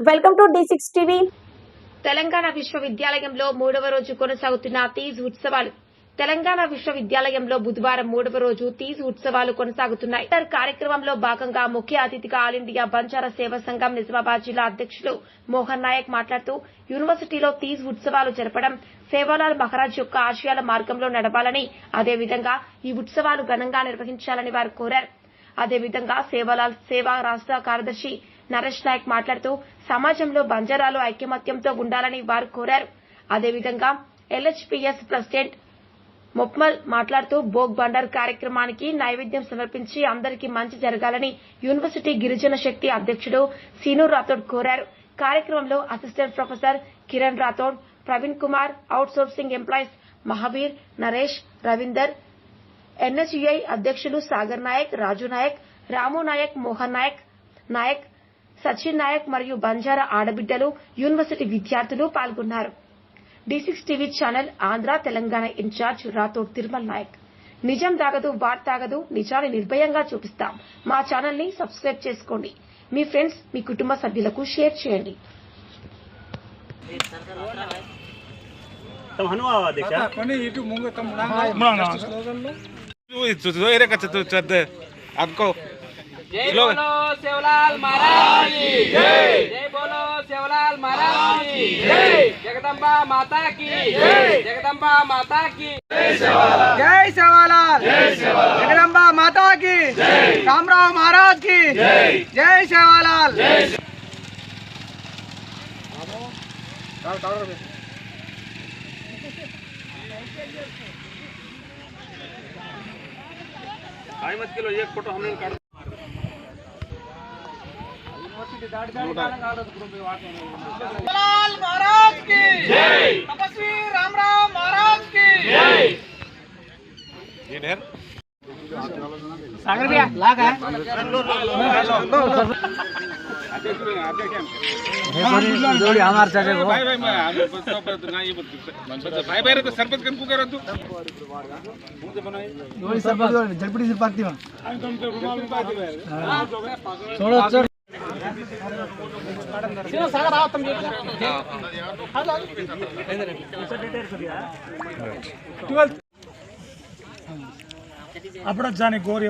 Welcome to D six TV Telangana విశ్వవిద్యాలయంలో మూడవ రోజు కొనసాగుతున్న తీజ్ ఉత్సవాలు. తెలంగాణ విశ్వవిద్యాలయంలో బుధవారం మూడవ రోజు తీజ్ ఉత్సవాలు కొనసాగుతున్నాయి. కార్యక్రమంలో భాగంగా ముఖ్య అతిథిగా ఆల్ ఇండియా బంజారా సేవా సంఘం నిజామాబాద్ జిల్లా అధ్యక్షులు మోహన్ నాయక్ మాట్లాడుతూ యూనివర్సిటీలో తీజ్ ఉత్సవాలు జరపడం సేవాలాల్ మహారాజ్ యొక్క ఆశయాల మార్గంలో నడవాలని అదేవిధంగా ఈ ఉత్సవాలు ఘనంగా నిర్వహించాలని వారు కోరారు. అదేవిధంగా సేవాలాల్ సేవా రాష్ట్ర కార్యదర్శి నరేష్ నాయక్ మాట్లాడుతూ సమాజంలో బంజారాలు ఐకమత్యంతో ఉండాలని వారు కోరారు. అదేవిధంగా ఎల్హెచ్పిఎస్ ప్రెసిడెంట్ మొప్మల్ మాట్లాడుతూ భోగ్ బండర్ కార్యక్రమానికి నైవేద్యం సమర్పించి అందరికీ మంచి జరగాలని యూనివర్సిటీ గిరిజన శక్తి అధ్యక్షుడు సీను రాథోడ్ కోరారు. కార్యక్రమంలో assistant professor Kiran Rathod Praveen Kumar outsourcing employees Mahaveer Naresh Ravinder NSUI అధ్యక్షులు సాగర్ నాయక్ రాజు నాయక్ రాము నాయక్ మోహన్ నాయక్ నాయక్ సచిన్ నాయక్ మరియు బంజారా ఆడబిడ్డలు యూనివర్సిటీ విద్యార్థులు పాల్గొన్నారు D six TV channel Andhra Telangana incharge Rathod Tirumal Nayak నిజం తాగదు వాట్ తాగదు నిజాన్ని నిర్భయంగా చూపిస్తాం మా ఛానల్ని సబ్స్క్రైబ్ చేసుకోండి మీ ఫ్రెండ్స్ మీ కుటుంబ సభ్యులకు షేర్ చేయండి जय बोलो सेवलाल महाराज की। जय। जय बोलो सेवलाल महाराज की। जय। जगदम्बा माता की। जय। जगदम्बा माता की। जय सेवालाल जगदम्बा माता की। रामराव महाराज की। जय। सेवालाल आई मत किलो एक फ़ोटो हमने काट महाराज की। जय। तपस्वी रामराव महाराज की। जय। सागर भैया लाग है। जोड़ी हमारे चले वो। भाई भाई मैं ना ये भाई भाई तो सरपंच कन को करो तू। जोड़ी सब जलपड़ी से पाती में छोड़ो छोड़ सागर आओ तुम आपण जाने गौरी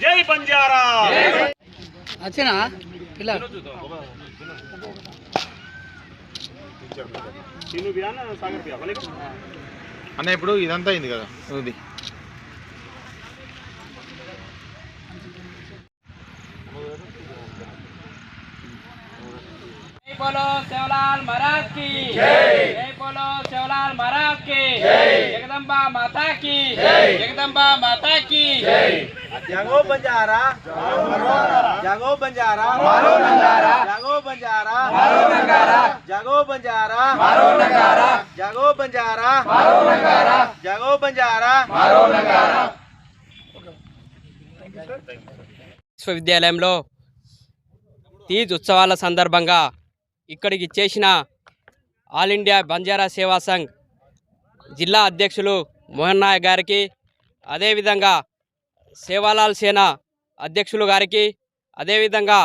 जय बंजारा अच्छे ना पिला तीनों भी आना सागर भी बोले అన్న ఇప్పుడు ఇదంతా అయింది కదా ఇది जय बोलो सेवलाल महाराज की जय जय बोलो सेवलाल महाराज की जय जगदम्बा माता की जय जगदम्बा माता की जय जागो बंजारा जागो बंजारा मारो नंगारा जागो बंजारा मारो नंगारा जागो बंजारा मारो नंगारा जागो बंजारा मारो नंगारा जागो बंजारा मारो नंगारा విశ్వవిద్యాలయంలో తీజ్ ఉత్సవాల సందర్భంగా ఇక్కడికి చేసిన ఆల్ ఇండియా బంజారా సేవా సంఘ్ జిల్లా అధ్యక్షులు మోహన్ నాయక్ గారికి అదేవిధంగా సేవాలాల్ సేన అధ్యక్షులు గారికి అదేవిధంగా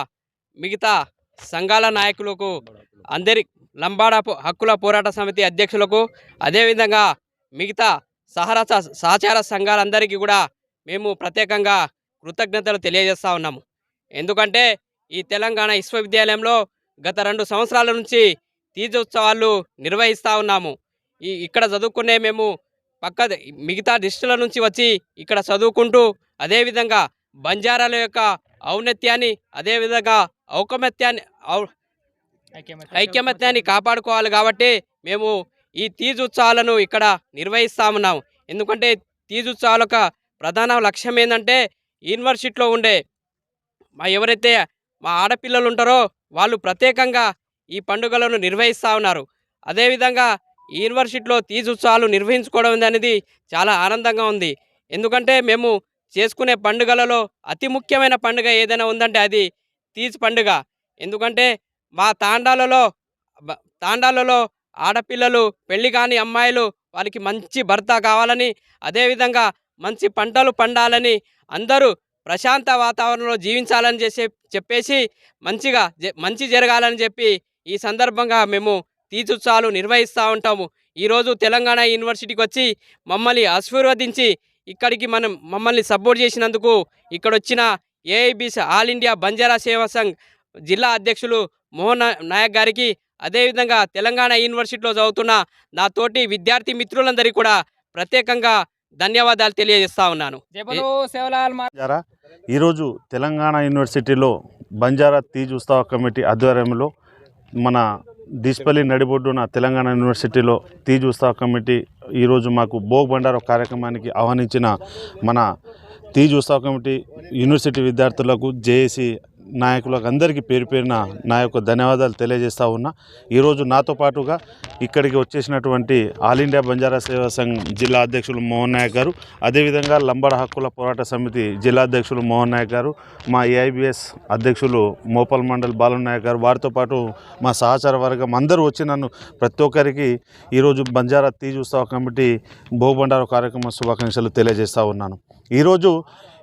మిగతా సంఘాల నాయకులకు అందరి లంబాడ హక్కుల పోరాట సమితి అధ్యక్షులకు అదేవిధంగా మిగతా సహరస సహచార సంఘాలందరికీ కూడా మేము ప్రత్యేకంగా కృతజ్ఞతలు తెలియజేస్తా ఉన్నాము. ఎందుకంటే ఈ తెలంగాణ విశ్వవిద్యాలయంలో గత రెండు సంవత్సరాల నుంచి తీజోత్సవాలు నిర్వహిస్తూ ఉన్నాము. ఈ ఇక్కడ చదువుకునే మేము పక్క మిగతా డిస్టుల నుంచి వచ్చి ఇక్కడ చదువుకుంటూ అదేవిధంగా బంజారాల యొక్క ఔన్నత్యాన్ని అదేవిధంగా ఔకమత్యాన్ని ఔ ఐక్యమత్యాన్ని కాపాడుకోవాలి కాబట్టి మేము ఈ తీజుత్సవాలను ఇక్కడ నిర్వహిస్తా ఎందుకంటే తీజ్ ఉత్సవాల యొక్క ప్రధాన లక్ష్యం ఏంటంటే యూనివర్సిటీలో ఉండే మా ఎవరైతే మా ఆడపిల్లలు ఉంటారో వాళ్ళు ప్రత్యేకంగా ఈ పండుగలను నిర్వహిస్తూ ఉన్నారు. అదేవిధంగా యూనివర్సిటీలో తీజుత్సవాలు నిర్వహించుకోవడం అనేది చాలా ఆనందంగా ఉంది. ఎందుకంటే మేము చేసుకునే పండుగలలో అతి ముఖ్యమైన పండుగ ఏదైనా ఉందంటే అది తీజ్ పండుగ. ఎందుకంటే మా తాండాలలో తాండాలలో ఆడపిల్లలు పెళ్ళి కాని అమ్మాయిలు వాళ్ళకి మంచి భర్త కావాలని అదేవిధంగా మంచి పంటలు పండాలని అందరూ ప్రశాంత వాతావరణంలో జీవించాలని చేసే చెప్పేసి మంచిగా జ- మంచి జరగాలని చెప్పి ఈ సందర్భంగా మేము తీర్చుత్సవాలు నిర్వహిస్తూ ఉంటాము. ఈరోజు తెలంగాణ యూనివర్సిటీకి వచ్చి మమ్మల్ని ఆశీర్వదించి ఇక్కడికి మనం మమ్మల్ని సపోర్ట్ చేసినందుకు ఇక్కడ వచ్చిన ఏఐబిసి ఆల్ ఇండియా బంజారా సేవా సంఘ్ జిల్లా అధ్యక్షులు మోహన్ నాయక్ గారికి అదేవిధంగా తెలంగాణ యూనివర్సిటీలో చదువుతున్న నా తోటి విద్యార్థి మిత్రులందరికీ కూడా ప్రత్యేకంగా ధన్యవాదాలు తెలియజేస్తా ఉన్నాను. ఈరోజు తెలంగాణ యూనివర్సిటీలో బంజారా తీజ్ ఉత్సవ కమిటీ ఆధ్వర్యంలో మన దీస్పల్లి నడిబొడ్డున తెలంగాణ యూనివర్సిటీలో తీజ్ ఉత్సవ కమిటీ ఈరోజు మాకు భోగ్ బండారు కార్యక్రమానికి ఆహ్వానించిన మన తీజ్ ఉత్సవ కమిటీ యూనివర్సిటీ విద్యార్థులకు జేఏసీ నాయకులకు అందరికీ పేరు పేరున నా యొక్క ధన్యవాదాలు తెలియజేస్తూ ఉన్నా. ఈరోజు నాతో పాటుగా ఇక్కడికి వచ్చేసినటువంటి ఆల్ ఇండియా బంజారా సేవా సంఘ్ జిల్లా అధ్యక్షులు మోహన్ నాయక్ గారు అదేవిధంగా లంబడ హక్కుల పోరాట సమితి జిల్లా అధ్యక్షులు మోహన్ నాయక్ గారు మా ఏఐబిఎస్ అధ్యక్షులు మోపల్ మండల్ బాలు నాయక్ గారు వారితో పాటు మా సహచార వర్గం అందరూ వచ్చి నన్ను ప్రతి ఒక్కరికి ఈరోజు బంజారా తీజ్ ఉత్సవ కమిటీ భోగబండారు కార్యక్రమ శుభాకాంక్షలు తెలియజేస్తూ ఉన్నాను. ఈరోజు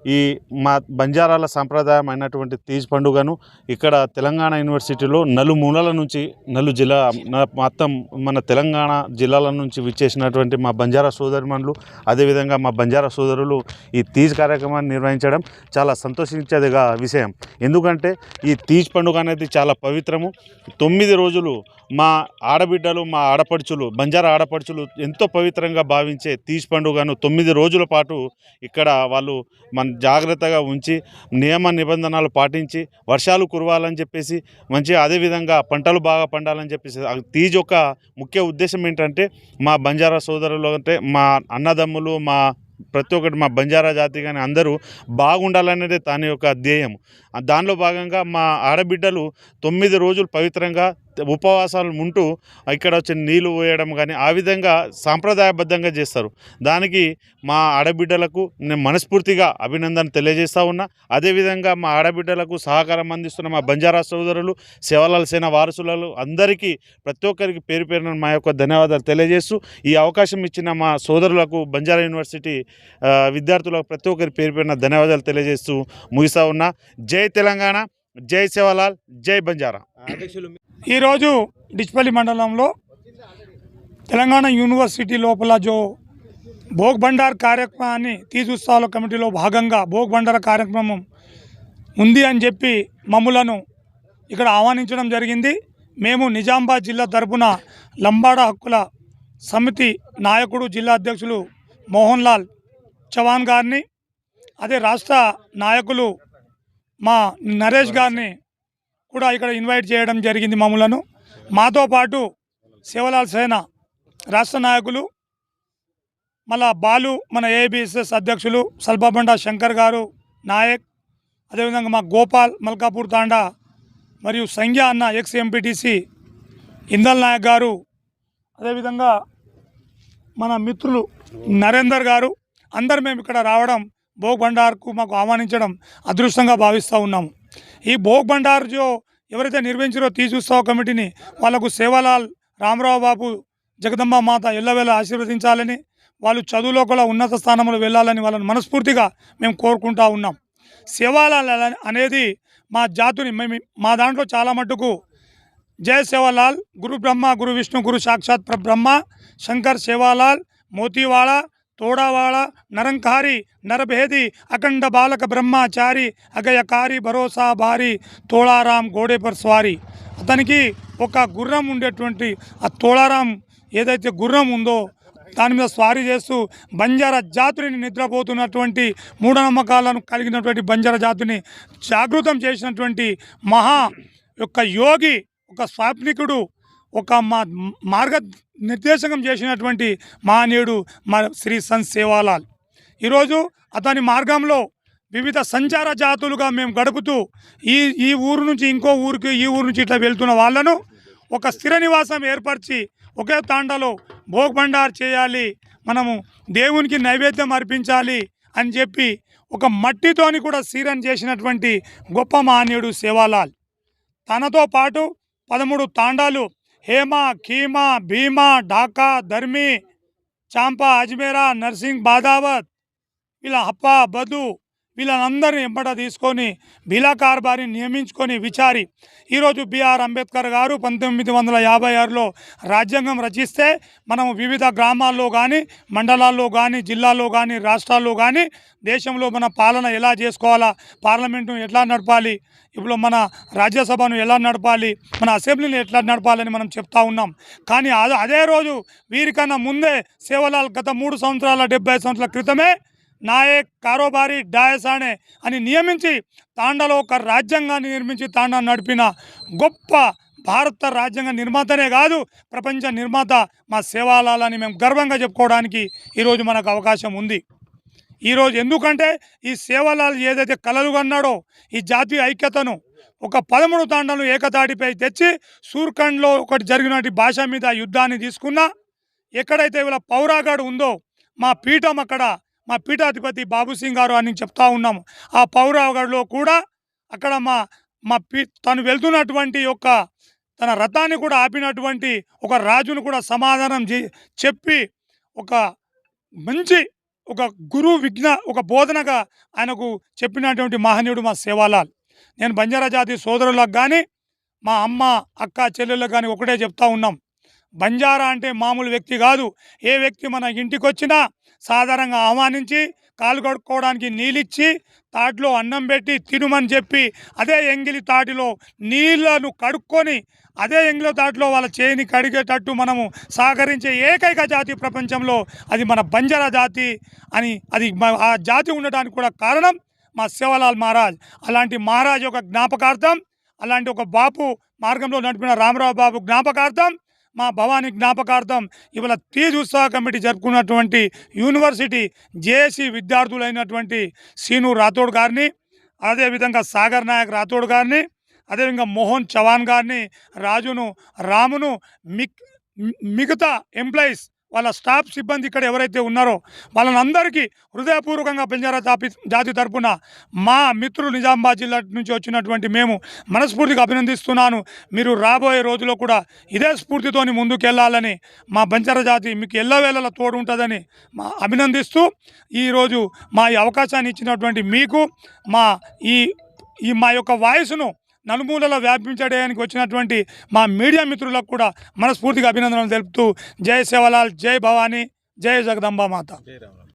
ఈ మా బంజారాల సాంప్రదాయం అయినటువంటి తీజ్ పండుగను ఇక్కడ తెలంగాణ యూనివర్సిటీలో నలుమూలల నుంచి నలు జిల్లా మొత్తం మన తెలంగాణ జిల్లాల నుంచి విచ్చేసినటువంటి మా బంజారా సోదరిమణులు అదేవిధంగా మా బంజారా సోదరులు ఈ తీజ్ కార్యక్రమాన్ని నిర్వహించడం చాలా సంతోషించేదిగా విషయం. ఎందుకంటే ఈ తీజ్ పండుగ అనేది చాలా పవిత్రము. తొమ్మిది రోజులు మా ఆడబిడ్డలు మా ఆడపడుచులు బంజారా ఆడపడుచులు ఎంతో పవిత్రంగా భావించే తీజ్ పండుగను తొమ్మిది రోజుల పాటు ఇక్కడ వాళ్ళు మన జాగ్రత్తగా ఉంచి నియమ నిబంధనలు పాటించి వర్షాలు కురవాలని చెప్పేసి మంచిగా అదేవిధంగా పంటలు బాగా పండాలని చెప్పేసి తీజ్ ఒక ముఖ్య ఉద్దేశం ఏంటంటే మా బంజారా సోదరులు అంటే మా అన్నదమ్ములు మా ప్రతి ఒక్కటి మా బంజారా జాతి కానీ అందరూ బాగుండాలనేదే దాని యొక్క ధ్యేయం దానిలో భాగంగా మా ఆడబిడ్డలు తొమ్మిది రోజులు పవిత్రంగా ఉపవాసాలు ఉంటూ ఇక్కడ వచ్చి నీళ్ళు పోయడం కానీ ఆ విధంగా సాంప్రదాయబద్ధంగా చేస్తారు. దానికి మా ఆడబిడ్డలకు నేను మనస్ఫూర్తిగా అభినందన తెలియజేస్తూ ఉన్నా. అదేవిధంగా మా ఆడబిడ్డలకు సహకారం అందిస్తున్న మా బంజారా సోదరులు సేవలాల సేన వారసులు అందరికీ ప్రతి ఒక్కరికి పేరు పేరున మా యొక్క ధన్యవాదాలు తెలియజేస్తూ ఈ అవకాశం ఇచ్చిన మా సోదరులకు బంజారా యూనివర్సిటీ విద్యార్థులకు ప్రతి ఒక్కరి పేరు పేరున ధన్యవాదాలు తెలియజేస్తూ ముగిస్తూ ఉన్నా. జై తెలంగాణ జై శివలాల్ జై బంజారా. ఈరోజు డిచ్పల్లి మండలంలో తెలంగాణ యూనివర్సిటీ లోపల జో భోగ్ భండార్ కార్యక్రమాన్ని తీజుత్సవాల కమిటీలో భాగంగా భోగ్ భండార కార్యక్రమం ఉంది అని చెప్పి మమ్ములను ఇక్కడ ఆహ్వానించడం జరిగింది. మేము నిజామాబాద్ జిల్లా తరపున లంబాడ హక్కుల సమితి నాయకుడు జిల్లా అధ్యక్షులు మోహన్ లాల్ చవాన్ గారిని అదే రాష్ట్ర నాయకులు మా నరేష్ గారిని కూడా ఇక్కడ ఇన్వైట్ చేయడం జరిగింది మమ్మలను. మాతో పాటు శివలాల్ సేన రాష్ట్ర నాయకులు మళ్ళా బాలు మన ఏబిఎస్ఎస్ అధ్యక్షులు సల్బాబండ శంకర్ గారు నాయక్ అదేవిధంగా మా గోపాల్ మల్కాపూర్ తాండా మరియు సంఖ్య అన్న ఎక్స్ ఎంపీటీసీ ఇందల్ నాయక్ గారు అదేవిధంగా మన మిత్రులు నరేందర్ గారు అందరు మేము ఇక్కడ రావడం భోగ్ భండార్కు మాకు ఆహ్వానించడం అదృష్టంగా భావిస్తూ ఉన్నాము. ఈ భోగ్ భండార్ జో ఎవరైతే నిర్వహించారో తీజుత్సవ కమిటీని వాళ్ళకు సేవాలాల్ రామరావు బాబు జగదంబ మాత ఎల్లవేళ ఆశీర్వదించాలని వాళ్ళు చదువులో కూడా ఉన్నత స్థానంలో వెళ్ళాలని వాళ్ళని మనస్ఫూర్తిగా మేము కోరుకుంటా ఉన్నాం. సేవాలాల్ అనేది మా జాతుని మేము మా దాంట్లో చాలా మట్టుకు జయ సేవాలాల్ గురు బ్రహ్మ గురు విష్ణు గురు సాక్షాత్ ప్రబ్రహ్మ శంకర్ సేవాలాల్ మోతీవాళ తోడావాళ నరంకారి నరభేది అఖండ బాలక బ్రహ్మచారి అగయకారి భరోసా భారి తోళారాం గోడేపర్ స్వారి. అతనికి ఒక గుర్రం ఉండేటువంటి ఆ తోళారాం ఏదైతే గుర్రం ఉందో దాని మీద స్వారీ చేస్తూ బంజారా జాతుని నిద్రపోతున్నటువంటి మూఢనమ్మకాలను కలిగినటువంటి బంజారా జాతిని జాగృతం చేసినటువంటి మహా యొక్క యోగి ఒక స్వాప్నికుడు ఒక మా మార్గ నిర్దేశకం చేసినటువంటి మహనీయుడు మా శ్రీ సంత్ సేవాలాల్. ఈరోజు అతని మార్గంలో వివిధ సంచార జాతులుగా మేము గడుపుతూ ఈ ఈ ఊరు నుంచి ఇంకో ఊరికి ఈ ఊరు నుంచి ఇట్లా వెళ్తున్న వాళ్ళను ఒక స్థిర నివాసం ఏర్పరిచి ఒకే తాండలో భోగ్బండార్ చేయాలి మనము దేవునికి నైవేద్యం అర్పించాలి అని చెప్పి ఒక మట్టితోని కూడా సీరన్ చేసినటువంటి గొప్ప మహనీయుడు సేవాలాల్. తనతో పాటు పదమూడు తాండాలు હેમા ખીમા ભીમા ઢાકા ધર્મી ચાંપા અજમેરા નરસિંહ બાદાવત પેલા હપ્પા બધુ వీళ్ళందరినీ ఎంపట తీసుకొని బిలా కార్బారిని నియమించుకొని విచారి. ఈరోజు బిఆర్ అంబేద్కర్ గారు పంతొమ్మిది వందల యాభై ఆరులో రాజ్యాంగం రచిస్తే మనం వివిధ గ్రామాల్లో కానీ మండలాల్లో కానీ జిల్లాల్లో కానీ రాష్ట్రాల్లో కానీ దేశంలో మన పాలన ఎలా చేసుకోవాలా పార్లమెంటును ఎట్లా నడపాలి ఇప్పుడు మన రాజ్యసభను ఎలా నడపాలి మన అసెంబ్లీని ఎట్లా నడపాలని మనం చెప్తా ఉన్నాం. కానీ అదే రోజు వీరికన్నా ముందే సేవలాల్ గత మూడు సంవత్సరాల డెబ్బై సంవత్సరాల క్రితమే నాయక్ కారోబారి డాయసానే అని నియమించి తాండాలో ఒక రాజ్యాంగాన్ని నిర్మించి తాండా నడిపిన గొప్ప భారత రాజ్యాంగ నిర్మాతనే కాదు ప్రపంచ నిర్మాత మా సేవాలాలని మేము గర్వంగా చెప్పుకోవడానికి ఈరోజు మనకు అవకాశం ఉంది. ఈరోజు ఎందుకంటే ఈ సేవలాల్ ఏదైతే కలలు కన్నాడో ఈ జాతీయ ఐక్యతను ఒక పదమూడు తాండను ఏకతాటిపై తెచ్చి సూర్ఖండ్లో ఒకటి జరిగినటువంటి భాష మీద యుద్ధాన్ని తీసుకున్నా ఎక్కడైతే వీళ్ళ పౌరాగాడు ఉందో మా పీఠం అక్కడ మా పీఠాధిపతి బాబు సింగ్ గారు అని చెప్తా ఉన్నాము. ఆ పౌరాగాడులో కూడా అక్కడ మా మా పీ తను వెళ్తున్నటువంటి యొక్క తన రథాన్ని కూడా ఆపినటువంటి ఒక రాజును కూడా సమాధానం చే- చెప్పి ఒక మంచి ఒక గురు విజ్ఞ ఒక బోధనగా ఆయనకు చెప్పినటువంటి మహనీయుడు మా సేవాలాల్. నేను బంజారా జాతి సోదరులకు కానీ మా అమ్మ అక్క చెల్లెళ్ళకు కానీ ఒకటే చెప్తా ఉన్నాం. బంజారా అంటే మామూలు వ్యక్తి కాదు. ఏ వ్యక్తి మన ఇంటికి వచ్చినా సాధారణంగా ఆహ్వానించి కాలు కడుక్కోవడానికి నీళ్ళిచ్చి తాటిలో అన్నం పెట్టి తినుమని చెప్పి అదే ఎంగిలి తాటిలో నీళ్ళను కడుక్కొని అదే ఎంగిలి తాటిలో వాళ్ళ చేయిని కడిగేటట్టు మనము సహకరించే ఏకైక జాతి ప్రపంచంలో అది మన బంజారా జాతి అని అది ఆ జాతి ఉండడానికి కూడా కారణం మా శివలాల్ మహారాజ్. అలాంటి మహారాజ్ యొక్క జ్ఞాపకార్థం అలాంటి ఒక బాపు మార్గంలో నడిపిన రామరావు బాబు జ్ఞాపకార్థం మా భవానీ జ్ఞాపకార్థం ఇవాళ తీజ్ ఉత్సవ కమిటీ జరుపుకున్నటువంటి యూనివర్సిటీ జేఏసీ విద్యార్థులైనటువంటి సీను రాథోడ్ గారిని అదేవిధంగా సాగర్ నాయక్ రాథోడ్ గారిని అదేవిధంగా మోహన్ చవాన్ గారిని రాజును రామును మిక్ మిగతా ఎంప్లాయీస్ వాళ్ళ స్టాఫ్ సిబ్బంది ఇక్కడ ఎవరైతే ఉన్నారో వాళ్ళని అందరికీ హృదయపూర్వకంగా బంజారా జాతి జాతి తరపున మా మిత్రులు నిజామాబాద్ జిల్లా నుంచి వచ్చినటువంటి మేము మనస్ఫూర్తిగా అభినందిస్తున్నాను. మీరు రాబోయే రోజుల్లో కూడా ఇదే స్ఫూర్తితోని ముందుకెళ్ళాలని మా బంజారా జాతి మీకు ఎల్లవేళలా తోడు ఉంటుందని మా అభినందిస్తూ ఈరోజు మా ఈ అవకాశాన్ని ఇచ్చినటువంటి మీకు మా ఈ ఈ మా యొక్క వాయిస్ను నలుమూలలో వ్యాపించడానికి వచ్చినటువంటి మా మీడియా మిత్రులకు కూడా మనస్ఫూర్తిగా అభినందనలు తెలుపుతూ జై సేవలాల్ జై భవానీ జై జగదంబా మాత.